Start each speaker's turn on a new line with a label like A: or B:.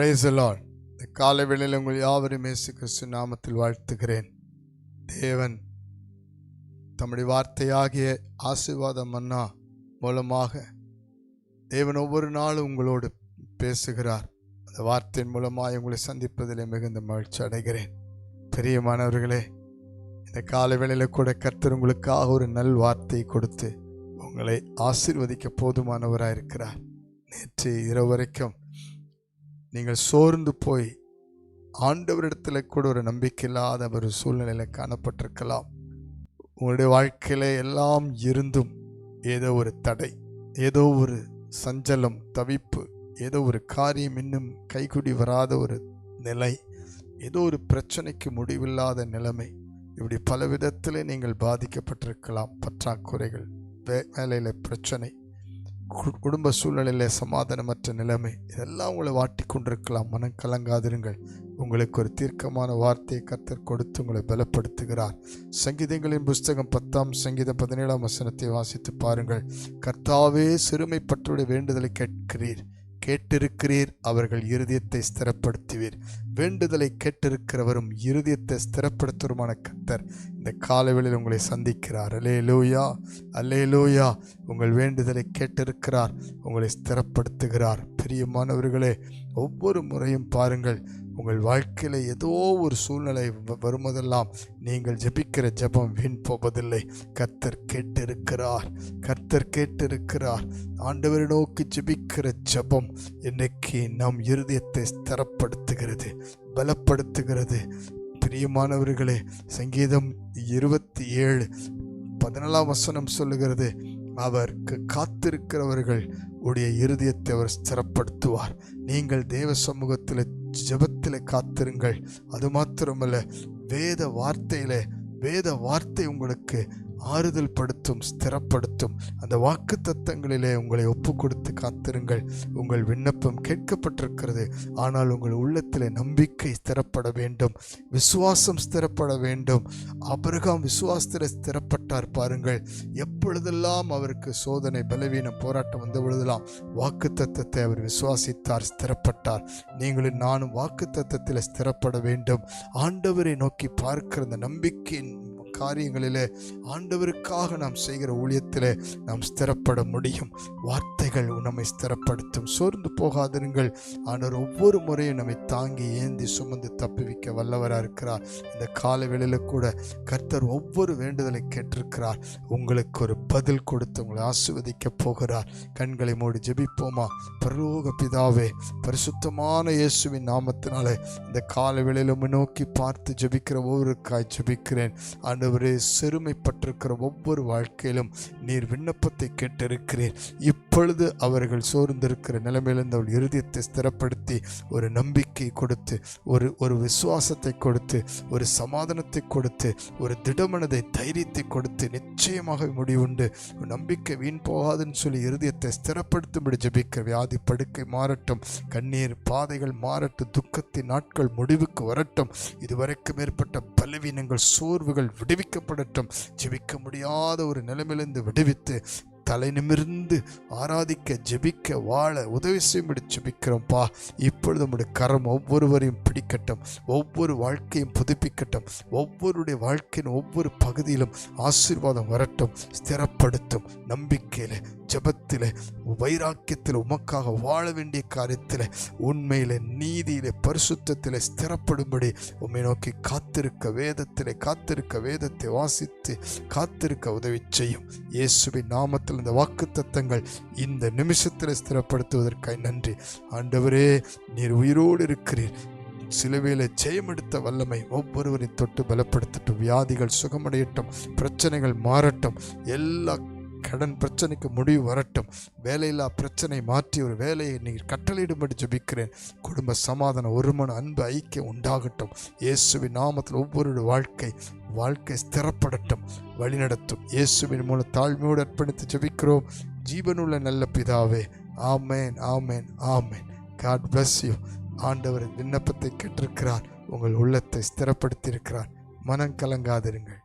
A: Price Lord இந்த காலை வேளையில் உங்கள் யாவரும் இயேசு கிறிஸ்து நாமத்தில் வாழ்த்துகிறேன். தேவன் தம்முடைய வார்த்தையாகிய ஆசீர்வாதம் மன்னா மூலமாக தேவன் ஒவ்வொரு நாளும் உங்களோடு பேசுகிறார். அந்த வார்த்தையின் மூலமாக உங்களை சந்திப்பதிலே மிகுந்த மகிழ்ச்சி அடைகிறேன். பெரியமானவர்களே இந்த காலை வேளையில் கூட கர்த்தர் உங்களுக்காக ஒரு நல் வார்த்தை கொடுத்து உங்களை ஆசீர்வதிக்க போதுமானவராக இருக்கிறார் நேற்று இரவு வரைக்கும் நீங்கள் சோர்ந்து போய் ஆண்டவரிடத்தில் கூட ஒரு நம்பிக்கை இல்லாத ஒரு சூழ்நிலையில் காணப்பட்டிருக்கலாம். உங்களுடைய வாழ்க்கையில எல்லாம் இருந்தும் ஏதோ ஒரு தடை ஏதோ ஒரு சஞ்சலம் தவிப்பு ஏதோ ஒரு காரியம் இன்னும் கைகுடி வராத ஒரு நிலை ஏதோ ஒரு பிரச்சனைக்கு முடிவில்லாத நிலைமை இப்படி பல விதத்தில் நீங்கள் பாதிக்கப்பட்டிருக்கலாம். பற்றாக்குறைகள் வே வேலையில் பிரச்சனை குடும்ப சூழ்நிலையில் சமாதானமற்ற நிலைமை. இதெல்லாம் உங்களை வாட்டி கொண்டிருக்கலாம் மனம் கலங்காதிருங்கள். உங்களுக்கு ஒரு தீர்க்கமான வார்த்தையை கர்த்தர் கொடுத்து உங்களை பலப்படுத்துகிறார். சங்கீதங்களின் புஸ்தகம் பத்தாம் சங்கீதம் பதினேழாம் வசனத்தை வாசித்து பாருங்கள். கர்த்தாவே சிறுமைப்பற்றுடைய வேண்டுதலை கேட்கிறீர். கேட்டிருக்கிறீர். அவர்கள் இருதயத்தை ஸ்திரப்படுத்துவீர். வேண்டுதலை கேட்டிருக்கிறவரும் இருதயத்தை ஸ்திரப்படுத்துவருமான கர்த்தர் இந்த காலவெளியில் உங்களை சந்திக்கிறார். அல்லே லூயா அல்லே லூயா உங்கள் வேண்டுதலை கேட்டிருக்கிறார் உங்களை ஸ்திரப்படுத்துகிறார். பிரியமானவர்களே ஒவ்வொரு முறையும் பாருங்கள் உங்கள் வாழ்க்கையில் ஏதோ ஒரு சூழ்நிலை வ- வரும்போதெல்லாம் நீங்கள் ஜெபிக்கிற ஜெபம் வீண் போவதில்லை. கர்த்தர் கேட்டிருக்கிறார் கர்த்தர் கேட்டிருக்கிறார். ஆண்டவரை நோக்கி ஜெபிக்கிற ஜெபம் இன்னைக்கு நம் இருதயத்தை ஸ்திரப்படுத்துகிறது. பலப்படுத்துகிறது. பிரியமானவர்களே சங்கீதம் இருபத்தி ஏழு பதினாலாம் வசனம் சொல்லுகிறது அவருக்கு காத்திருக்கிறவர்கள் உடைய இருதயத்தை அவர் ஸ்திரப்படுத்துவார். நீங்கள் தேவ சமூகத்தில் ஜெபத்தில் காத்திருங்கள். அது மாத்திரமல்ல வேத வார்த்தையில் வேத வார்த்தை உங்களுக்கு ஆறுதல் படுத்தும் ஸ்திரப்படுத்தும். அந்த வாக்கு தத்தங்களிலே உங்களை ஒப்பு கொடுத்து காத்திருங்கள். உங்கள் விண்ணப்பம் கேட்கப்பட்டிருக்கிறது. ஆனால் உங்கள் உள்ளத்தில் நம்பிக்கை ஸ்திரப்பட வேண்டும். விசுவாசம் ஸ்திரப்பட வேண்டும். அபிரகாம் விசுவாசத்தில் ஸ்திரப்பட்டார் பாருங்கள். எப்பொழுதெல்லாம் அவருக்கு சோதனை பலவீனம் போராட்டம் வந்த பொழுதெல்லாம் வாக்கு தத்தத்தை அவர் விசுவாசித்தார் ஸ்திரப்பட்டார். நீங்களும் நானும் வாக்கு தத்தத்தில் ஸ்திரப்பட வேண்டும். ஆண்டவரை நோக்கி பார்க்கிற அந்த நம்பிக்கையின் காரியங்களிலே ஆண்டவருக்காக நாம் செய்கிற ஊழியத்திலே நாம் ஸ்திரப்பட முடியும். வார்த்தைகள் நம்மை ஸ்திரப்படுத்தும். சோர்ந்து போகாதிருங்கள். ஆனால் ஒவ்வொரு முறையும் நம்மை தாங்கி ஏந்தி சுமந்து தப்புவிக்க வல்லவராக இருக்கிறார். இந்த கால கூட கர்த்தர் ஒவ்வொரு வேண்டுதலை கேட்டிருக்கிறார். உங்களுக்கு ஒரு பதில் கொடுத்து உங்களை ஆசிர்வதிக்க போகிறார். கண்களை மூடி ஜெபிப்போமா? பரலோக பிதாவே பரிசுத்தமான இயேசுவின் நாமத்தினாலே இந்த கால நோக்கி பார்த்து ஜெபிக்கிற ஒவ்வொருக்காய் ஜெபிக்கிறேன். ஆண்டவரே சிறுமைப்பட்டிருக்கிற ஒவ்வொரு வாழ்க்கையிலும் நீர் விண்ணப்பத்தை கேட்டிருக்கிறீர். இப்பொழுது அவர்கள் சோர்ந்திருக்கிற நிலைமையிலிருந்து அவள் இருதயத்தை ஸ்திரப்படுத்தி ஒரு நம்பிக்கை கொடுத்து ஒரு ஒரு விசுவாசத்தை கொடுத்து ஒரு சமாதானத்தை கொடுத்து ஒரு திடமனதை தைரியத்தை கொடுத்து நிச்சயமாக முடிவுண்டு நம்பிக்கை வீண் போகாதுன்னு சொல்லி இருதயத்தை ஸ்திரப்படுத்தும்படி ஜபிக்க வியாதி படுக்கை மாறட்டும் கண்ணீர் பாதைகள் மாறட்டும் துக்கத்தின் நாட்கள் முடிவுக்கு வரட்டும். இதுவரைக்கும் மேற்பட்ட பலவீனங்கள் சோர்வுகள் விடுவிக்கப்படட்டும் ஜெபிக்க முடியாத ஒரு நிலைமையிலிருந்து விடுவித்து தலை நிமிர்ந்து ஆராதிக்க ஜெபிக்க வாழ உதவி செய்யும்படி ஜெபிக்கிறோம்ப்பா. இப்பொழுது நம்முடைய கரம் ஒவ்வொருவரையும் பிடிக்கட்டும். ஒவ்வொரு வாழ்க்கையும் புதுப்பிக்கட்டும். ஒவ்வொருடைய வாழ்க்கையின் ஒவ்வொரு பகுதியிலும் ஆசீர்வாதம் வரட்டும். ஸ்திரப்படுத்தும். நம்பிக்கையில் ஜெபத்தில் வைராக்கியத்தில் உமக்காக வாழ வேண்டிய காரியத்தில் உண்மையில் நீதியில பரிசுத்தத்தில் ஸ்திரப்படும்படி உம்மை நோக்கி காத்திருக்க வேதத்தில் காத்திருக்க வேதத்தை வாசித்து காத்திருக்க உதவி செய்யும். இயேசுவின் நாமத்தில் இந்த வாக்கு தத்தங்கள் இந்த நிமிஷத்தில் ஸ்திரப்படுத்துவதற்காய் நன்றி. ஆண்டவரே நீர் உயிரோடு இருக்கிறீர். சிலுவையில் ஜெயமெடுத்த வல்லமை ஒவ்வொருவரையும் தொட்டு பலப்படுத்தட்டும். வியாதிகள் சுகமடையட்டும். பிரச்சனைகள் மாறட்டும். எல்லா கடன் பிரச்சனைக்கு முடிவு வரட்டும். வேலையில்லா பிரச்சனை மாற்றி ஒரு வேலையை நீர் கட்டளையிடும்படி ஜபிக்கிறேன். குடும்ப சமாதானம் ஒருமன அன்பு ஐக்கியம் உண்டாகட்டும். இயேசுவின் நாமத்தில் ஒவ்வொரு வாழ்க்கை வாழ்க்கை ஸ்திரப்படட்டும். வழிநடத்தும். இயேசுவின் மூலம் தாழ்மையோடு அர்ப்பணித்து ஜபிக்கிறோம். ஜீவனுள்ள நல்ல பிதாவே ஆமேன் ஆமேன் ஆமேன். காட் பிளஸ் யூ ஆண்டவரின் விண்ணப்பத்தை கேட்டிருக்கிறார். உங்கள் உள்ளத்தை ஸ்திரப்படுத்தியிருக்கிறார். மனம் கலங்காதிருங்கள்.